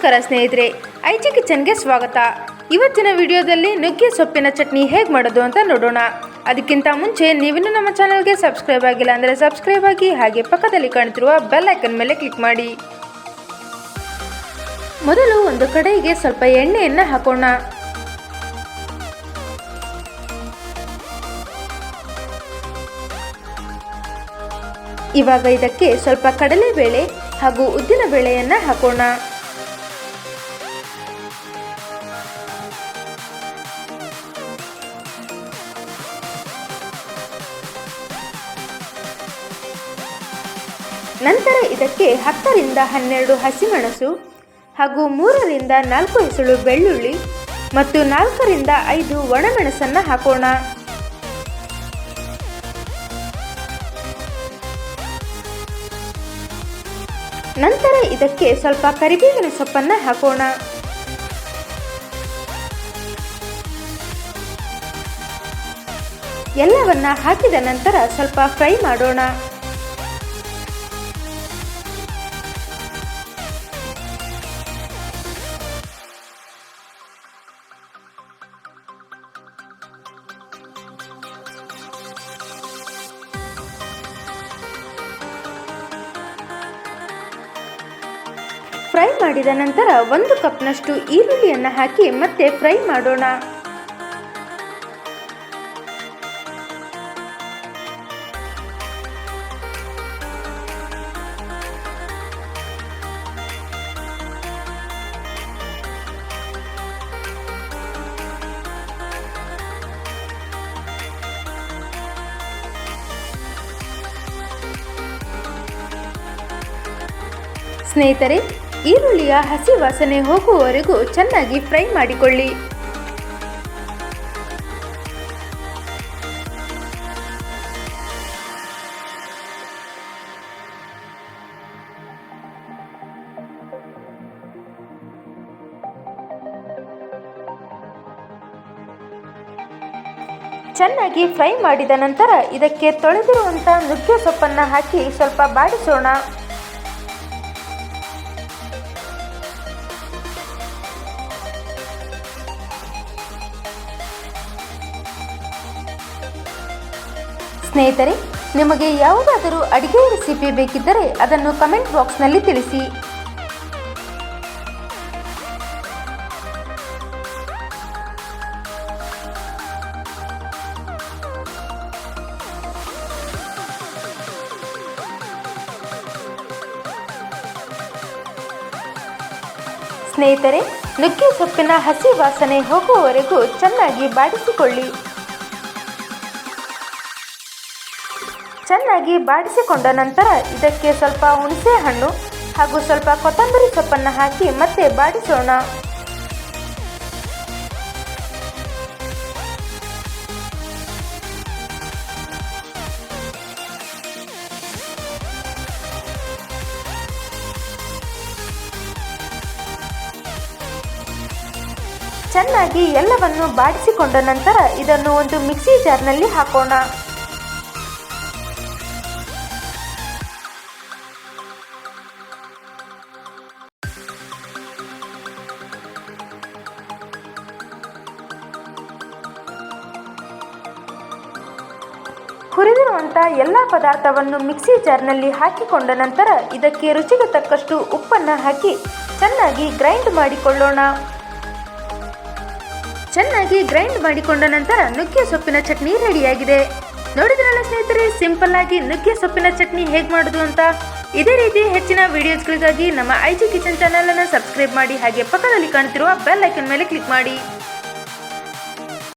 ನಮಸ್ಕಾರ ಸ್ನೇಹಿತರೆ ಐಚಿ ಕಿಚನ್ಗೆ ಸ್ವಾಗತ. ಇವತ್ತಿನ ವಿಡಿಯೋದಲ್ಲಿ ನುಗ್ಗೆ ಸೊಪ್ಪಿನ ಚಟ್ನಿ ಹೇಗೆ ಮಾಡೋದು ಅಂತ ನೋಡೋಣ. ಅದಕ್ಕಿಂತ ಮುಂಚೆ ನೀವಿನ್ನೂ ನಮ್ಮ ಚಾನಲ್ಗೆ ಸಬ್ಸ್ಕ್ರೈಬ್ ಆಗಿಲ್ಲ ಅಂದರೆ ಸಬ್ಸ್ಕ್ರೈಬ್ ಆಗಿ ಹಾಗೆ ಪಕ್ಕದಲ್ಲಿ ಕಾಣ್ತಿರುವ ಬೆಲ್ ಐಕನ್ ಮೇಲೆ ಕ್ಲಿಕ್ ಮಾಡಿ. ಮೊದಲು ಒಂದು ಕಡೆಗೆ ಸ್ವಲ್ಪ ಎಣ್ಣೆಯನ್ನು ಹಾಕೋಣ. ಇವಾಗ ಇದಕ್ಕೆ ಸ್ವಲ್ಪ ಕಡಲೆಬೇಳೆ ಹಾಗೂ ಉದ್ದಿನ ಬೇಳೆಯನ್ನು ಹಾಕೋಣ. ನಂತರ ಇದಕ್ಕೆ ಹತ್ತರಿಂದ ಹನ್ನೆರಡು ಹಸಿಮೆಣಸು ಹಾಗೂ ಮೂರರಿಂದ ನಾಲ್ಕು ಹೆಸಳು ಬೆಳ್ಳುಳ್ಳಿ ಮತ್ತು ನಾಲ್ಕರಿಂದ ಐದು ಒಣಮೆಣಸನ್ನು ಹಾಕೋಣ. ನಂತರ ಇದಕ್ಕೆ ಸ್ವಲ್ಪ ಕರಿಬೇವಿನ ಸೊಪ್ಪನ್ನು ಹಾಕೋಣ. ಎಲ್ಲವನ್ನ ಹಾಕಿದ ನಂತರ ಸ್ವಲ್ಪ ಫ್ರೈ ಮಾಡೋಣ. ಫ್ರೈ ಮಾಡಿದ ನಂತರ ಒಂದು ಕಪ್ನಷ್ಟು ಈರುಳ್ಳಿಯನ್ನು ಹಾಕಿ ಮತ್ತೆ ಫ್ರೈ ಮಾಡೋಣ. ಸ್ನೇಹಿತರೆ ಈರುಳ್ಳಿಯ ಹಸಿ ವಾಸನೆ ಹೋಗುವವರೆಗೂ ಚೆನ್ನಾಗಿ ಫ್ರೈ ಮಾಡಿಕೊಳ್ಳಿ. ಚೆನ್ನಾಗಿ ಫ್ರೈ ಮಾಡಿದ ನಂತರ ಇದಕ್ಕೆ ತೊಳೆದಿರುವಂಥ ನುಗ್ಗೆ ಸೊಪ್ಪನ್ನು ಹಾಕಿ ಸ್ವಲ್ಪ ಬಾಡಿಸೋಣ. ಸ್ನೇಹಿತರೆ, ನಿಮಗೆ ಯಾವುದಾದರೂ ಅಡಿಗೆ ರೆಸಿಪಿ ಬೇಕಿದ್ದರೆ ಅದನ್ನು ಕಮೆಂಟ್ ಬಾಕ್ಸ್ನಲ್ಲಿ ತಿಳಿಸಿ. ಸ್ನೇಹಿತರೆ, ನುಗ್ಗೆ ಸೊಪ್ಪಿನ ಹಸಿ ವಾಸನೆ ಹೋಗುವವರೆಗೂ ಚೆನ್ನಾಗಿ ಬಾಡಿಸಿಕೊಳ್ಳಿ. ಚೆನ್ನಾಗಿ ಬಾಡಿಸಿಕೊಂಡ ನಂತರ ಇದಕ್ಕೆ ಸ್ವಲ್ಪ ಹುಣಸೆ ಹಣ್ಣು ಹಾಗೂ ಸ್ವಲ್ಪ ಕೊತ್ತಂಬರಿ ಸೊಪ್ಪನ್ನು ಹಾಕಿ ಮತ್ತೆ ಬಾಡಿಸೋಣ. ಚೆನ್ನಾಗಿ ಎಲ್ಲವನ್ನು ಬಾಡಿಸಿಕೊಂಡ ನಂತರ ಇದನ್ನು ಒಂದು ಮಿಕ್ಸಿ ಜಾರ್ನಲ್ಲಿ ಹಾಕೋಣ. ಹುರಿದಿರುವಂಥ ಎಲ್ಲ ಪದಾರ್ಥವನ್ನು ಮಿಕ್ಸಿ ಜಾರ್ನಲ್ಲಿ ಹಾಕಿಕೊಂಡ ನಂತರ ಇದಕ್ಕೆ ರುಚಿಗೆ ತಕ್ಕಷ್ಟು ಉಪ್ಪನ್ನು ಹಾಕಿ ಚೆನ್ನಾಗಿ ಗ್ರೈಂಡ್ ಮಾಡಿಕೊಳ್ಳೋಣ. ಚೆನ್ನಾಗಿ ಗ್ರೈಂಡ್ ಮಾಡಿಕೊಂಡ ನಂತರ ನುಗ್ಗೆ ಸೊಪ್ಪಿನ ಚಟ್ನಿ ರೆಡಿಯಾಗಿದೆ. ನೋಡಿದ್ರಲ್ಲ ಸ್ನೇಹಿತರೆ, ಸಿಂಪಲ್ ಆಗಿ ನುಗ್ಗೆ ಸೊಪ್ಪಿನ ಚಟ್ನಿ ಹೇಗೆ ಮಾಡೋದು ಅಂತ? ಇದೇ ರೀತಿ ಹೆಚ್ಚಿನ ವಿಡಿಯೋಸ್ಗಳಿಗಾಗಿ ನಮ್ಮ ಐ ಜಿ ಕಿಚನ್ ಚಾನಲನ್ನು ಸಬ್ಸ್ಕ್ರೈಬ್ ಮಾಡಿ ಹಾಗೆ ಪಕ್ಕದಲ್ಲಿ ಕಾಣ್ತಿರುವ ಬೆಲ್ ಐಕನ್ ಮೇಲೆ ಕ್ಲಿಕ್ ಮಾಡಿ.